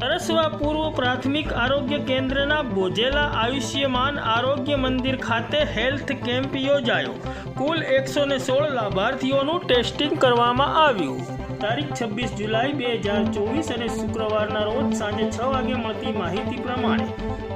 સરસવા પૂર્વ પ્રાથમિક આરોગ્ય કેન્દ્રના બોજેલા આયુષ્યમાન આરોગ્ય મંદિર ખાતે હેલ્થ કેમ્પ યોજાયો. કુલ એકસો ને સોળ લાભાર્થીઓનું ટેસ્ટિંગ કરવામાં આવ્યું. તારીખ છવ્વીસ જુલાઈ બે હજાર ચોવીસ અને શુક્રવારના રોજ સાંજે છ વાગે મળતી માહિતી પ્રમાણે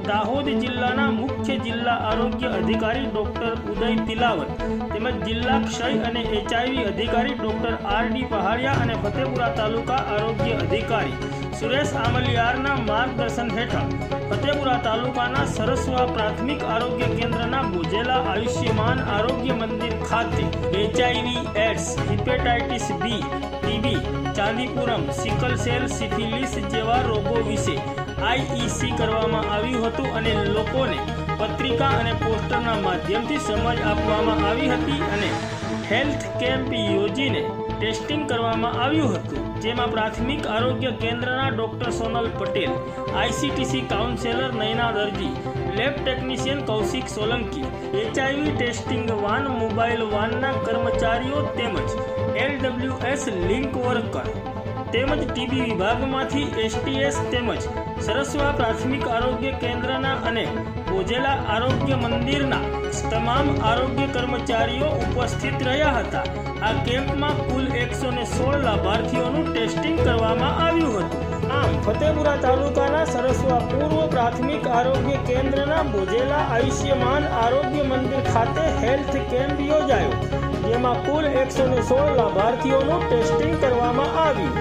દાહોદ જિલ્લાના મુખ્ય જિલ્લા આરોગ્ય અધિકારી ડોક્ટર ઉદય તિલાવત તેમજ જિલ્લા ક્ષય અને એચઆઈવી અધિકારી ડોક્ટર આર ડી પહાડિયા અને ફતેપુરા તાલુકા આરોગ્ય અધિકારી સુરેશ આમલિયારના માર્ગદર્શન હેઠળ ફતેપુરા તાલુકાના સરસવા પ્રાથમિક આરોગ્ય કેન્દ્રના બોજેલા આયુષ્યમાન આરોગ્ય મંદિર ખાતે HIV AIDS hepatitis B TB Chandipuram, sickle cell syphilis જેવા રોગો વિશે આઈઈસી કરવામાં આવ્યું હતું અને લોકોને પત્રિકા અને પોસ્ટરના માધ્યમથી સમજ આપવામાં આવી હતી અને હેલ્થ કેમ્પ યોજીને ટેસ્ટિંગ કરવામાં આવ્યું હતું, જેમાં પ્રાથમિક આરોગ્ય કેન્દ્રના doctor Sonal Patel, ICTC counsellor Nayana Darji, lab technician Kaushik Solanki, HIV testing van, mobile વાનના કર્મચારીઓ તેમજ એલડબ્લ્યુએસ લિંક વર્કર તેમજ ટીબી વિભાગમાંથી એસટીએસ તેમજ સરસ્વા પ્રાથમિક આરોગ્ય કેન્દ્રના અને ઓજેલા આરોગ્ય મંદિરના તમામ આરોગ્ય કર્મચારીઓ ઉપસ્થિત રહ્યા હતા. આ કેમ્પમાં કુલ એકસો ને સોળ લાભાર્થીઓનું ટેસ્ટિંગ કરવામાં આવ્યું હતું. આમ, ફતેપુરા તાલુકાના સરસ્વા પૂર્વ પ્રાથમિક આરોગ્ય કેન્દ્રના બોજેલા આયુષ્યમાન આરોગ્ય મંદિર ખાતે હેલ્થ કેમ્પ યોજાયો, જેમાં કુલ એકસો સોળ લાભાર્થીઓનું ટેસ્ટિંગ કરવામાં આવ્યું.